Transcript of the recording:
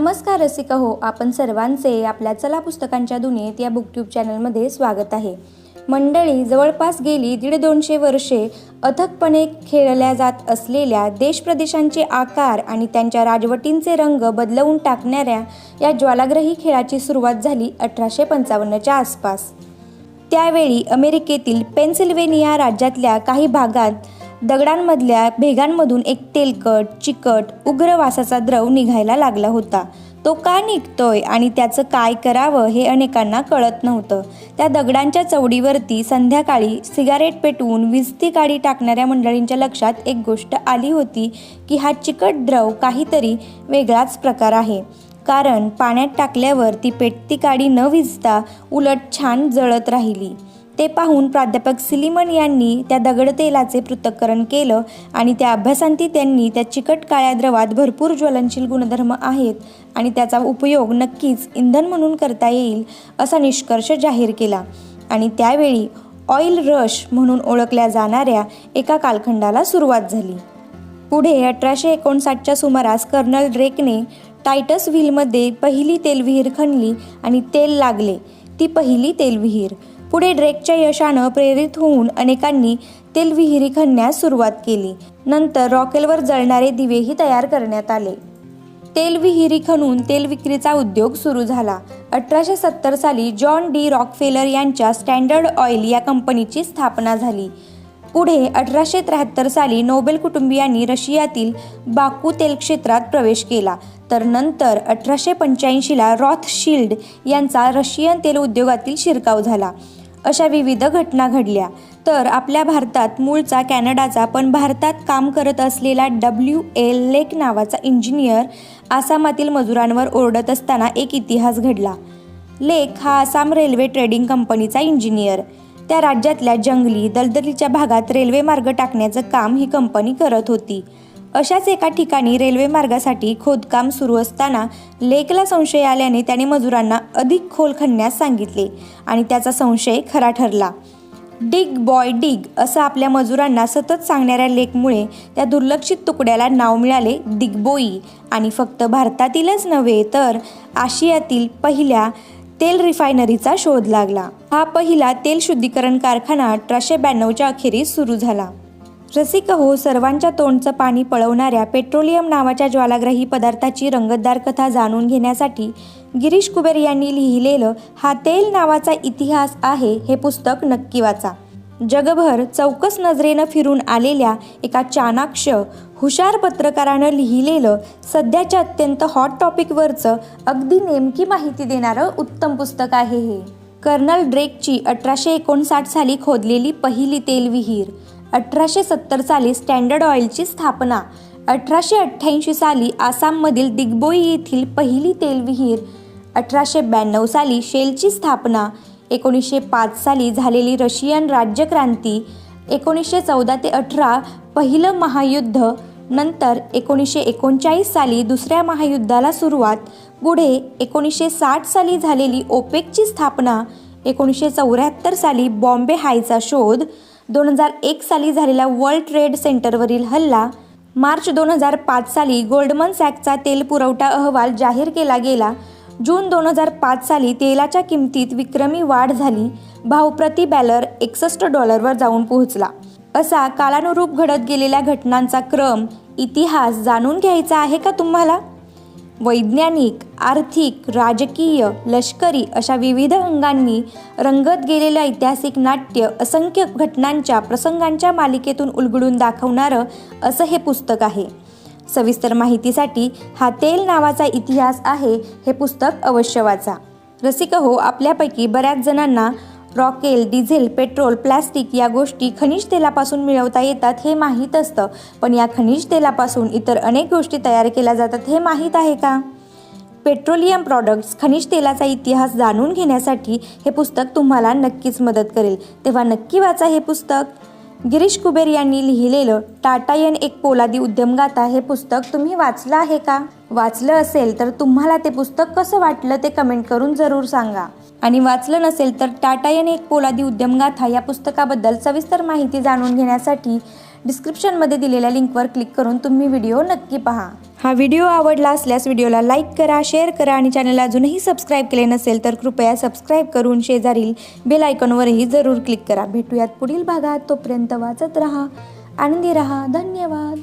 नमस्कार रसिका हो आपण सर्वांचे आपल्या चला पुस्तकांच्या दुनियेत या बुकट्यूब चॅनलमध्ये स्वागत आहे. मंडळी जवळपास गेली दीड दोनशे वर्षे अथकपणे खेळल्या जात असलेल्या देशप्रदेशांचे आकार आणि त्यांच्या राजवटींचे रंग बदलवून टाकणाऱ्या या ज्वालाग्रही खेळाची सुरुवात झाली अठराशे पंचावन्नच्या आसपास. त्यावेळी अमेरिकेतील पेन्सिल्वेनिया राज्यातल्या काही भागात दगडांमधल्या भेगांमधून एक तेलकट चिकट उग्र वासाचा द्रव निघायला लागला होता. तो का निघतोय आणि त्याचं काय करावं हे अनेकांना कळत नव्हतं. त्या दगडांच्या चवडीवरती संध्याकाळी सिगारेट पेटवून विजती काडी टाकणाऱ्या मंडळींच्या लक्षात एक गोष्ट आली होती की हा चिकट द्रव काहीतरी वेगळाच प्रकार आहे. कारण पाण्यात टाकल्यावर ती पेटती काडी न विजता उलट छान जळत राहिली. ते पाहून प्राध्यापक सिलिमन यांनी त्या दगडतेलाचे पृथक्करण केलं आणि त्या अभ्यासांती त्यांनी त्या चिकट काळ्या द्रवात भरपूर ज्वलनशील गुणधर्म आहेत आणि त्याचा उपयोग नक्कीच इंधन म्हणून करता येईल असा निष्कर्ष जाहीर केला. आणि त्यावेळी ऑइल रश म्हणून ओळखल्या जाणाऱ्या एका कालखंडाला सुरुवात झाली. पुढे अठराशे एकोणसाठच्या सुमारास कर्नल ड्रेकने टायटस व्हीलमध्ये पहिली तेलविहीर खणली आणि तेल लागले. ती पहिली तेलविहीर पुढे ड्रेकच्या यशानं प्रेरित होऊन अनेकांनी तेलविहिरी खणण्यास सुरुवात केली. नंतर रॉकेलवर जळणारे दिवेही तयार करण्यात आले. तेलविहिरी खणून तेल विक्रीचा उद्योग सुरू झाला. अठराशे सत्तर साली जॉन डी रॉकफेलर यांच्या स्टँडर्ड ऑइल या कंपनीची स्थापना झाली. पुढे अठराशे त्र्याहत्तर साली नोबेल कुटुंबियांनी रशियातील बाकू तेल क्षेत्रात प्रवेश केला. तर नंतर अठराशे पंच्याऐंशीला रॉथ शिल्ड यांचा रशियन तेल उद्योगातील शिरकाव झाला. अशा विविध घटना घडल्या. तर आपल्या भारतात मूळचा कॅनडाचा पण भारतात काम करत असलेला डब्ल्यू एल लेक नावाचा इंजिनियर आसामातील मजुरांवर ओरडत असताना एक इतिहास घडला. लेक हा आसाम रेल्वे ट्रेडिंग कंपनीचा इंजिनियर. त्या राज्यातल्या जंगली दलदलीच्या भागात रेल्वे मार्ग टाकण्याचं काम ही कंपनी करत होती. अशाच एका ठिकाणी रेल्वे मार्गासाठी खोदकाम सुरू असताना लेकला संशय आल्याने त्याने मजुरांना अधिक खोल खणण्यास सांगितले आणि त्याचा संशय खरा ठरला. डिग बॉय डिग असं आपल्या मजुरांना सतत सांगणाऱ्या लेकमुळे त्या दुर्लक्षित तुकड्याला नाव मिळाले दिग्बोई आणि फक्त भारतातीलच नव्हे तर आशियातील पहिल्या तेल रिफायनरीचा शोध लागला. हा पहिला तेल शुद्धीकरण कारखाना अठराशे ब्याण्णवच्या अखेरीस सुरू झाला. रसिक हो सर्वांच्या तोंडचं पाणी पळवणाऱ्या पेट्रोलियम नावाच्या ज्वालाग्रही पदार्थाची रंगतदार कथा जाणून घेण्यासाठी गिरीश कुबेर यांनी लिहिलेलं हा तेल नावाचा इतिहास आहे हे पुस्तक नक्की वाचा. जगभर चौकस नजरेनं फिरून आलेल्या एका चाणाक्ष हुशार पत्रकारानं लिहिलेलं सध्याच्या अत्यंत हॉट टॉपिकवरचं अगदी नेमकी माहिती देणारं उत्तम पुस्तक आहे हे. कर्नल ड्रेकची अठराशे एकोणसाठ साली खोदलेली पहिली तेलविहीर. अठराशे सत्तर साली स्टँडर्ड ऑइलची स्थापना. अठराशे अठ्ठ्याऐंशी साली आसाममधील दिग्बोई येथील पहिली तेलविहीर. अठराशे ब्याण्णव साली शेलची स्थापना. एकोणीसशे पाच साली झालेली रशियन राज्यक्रांती. एकोणीसशे चौदा ते अठरा पहिलं महायुद्ध. नंतर एकोणीसशे एकोणचाळीस साली दुसऱ्या महायुद्धाला सुरुवात. पुढे एकोणीसशे साठ साली झालेली ओपेकची स्थापना. एकोणीसशे चौऱ्याहत्तर साली बॉम्बे हायचा शोध. दोन हजार एक साली झालेला वर्ल्ड ट्रेड सेंटरवरील हल्ला मार्च दोन हजार पाच साली गोल्डमन सॅकचा तेल पुरवठा अहवाल जाहीर केला गेला. जून दोन हजार पाच साली तेलाच्या किमतीत विक्रमी वाढ झाली. भाव प्रति बॅलर एकसष्ट डॉलरवर जाऊन पोहोचला. असा कालानुरूप घडत गेलेल्या घटनांचा क्रम इतिहास जाणून घ्यायचा आहे का तुम्हाला? वैज्ञानिक आर्थिक राजकीय लष्करी अशा विविध अंगांनी रंगत गेलेल्या ऐतिहासिक नाट्य असंख्य घटनांच्या प्रसंगांच्या मालिकेतून उलगडून दाखवणारं असं हे पुस्तक आहे. सविस्तर माहितीसाठी हा तेल नावाचा इतिहास आहे हे पुस्तक अवश्य वाचा. रसिक हो आपल्यापैकी बऱ्याच जणांना रॉकेल डिझेल पेट्रोल प्लॅस्टिक या गोष्टी खनिज तेलापासून मिळवता येतात हे माहीत असतं. पण या खनिज तेलापासून इतर अनेक गोष्टी तयार केल्या जातात हे माहीत आहे का? पेट्रोलियम प्रॉडक्ट्स खनिज तेलाचा इतिहास जाणून घेण्यासाठी हे पुस्तक तुम्हाला नक्कीच मदत करेल. तेव्हा नक्की वाचा हे पुस्तक. गिरीश कुबेर यांनी लिहिलेलं टाटायन एक पोलादी उद्यमगाथा हे पुस्तक तुम्ही वाचलं आहे का? वाचलं असेल तर तुम्हाला ते पुस्तक कसं वाटलं ते कमेंट करून जरूर सांगा. आणि वाचलं नसेल तर टाटा याने एक पोलादी उद्यमगाथा या पुस्तकाबद्दल सविस्तर माहिती जाणून घेण्यासाठी डिस्क्रिप्शनमध्ये दिलेल्या लिंकवर क्लिक करून तुम्ही व्हिडिओ नक्की पहा. हा व्हिडिओ आवडला असल्यास व्हिडिओला लाईक करा शेअर करा आणि चॅनलला अजूनही सबस्क्राईब केले नसेल तर कृपया सबस्क्राईब करून शेजारील बेल आयकॉनवरही जरूर क्लिक करा. भेटूयात पुढील भागात. तोपर्यंत वाचत रहा आनंदी रहा. धन्यवाद.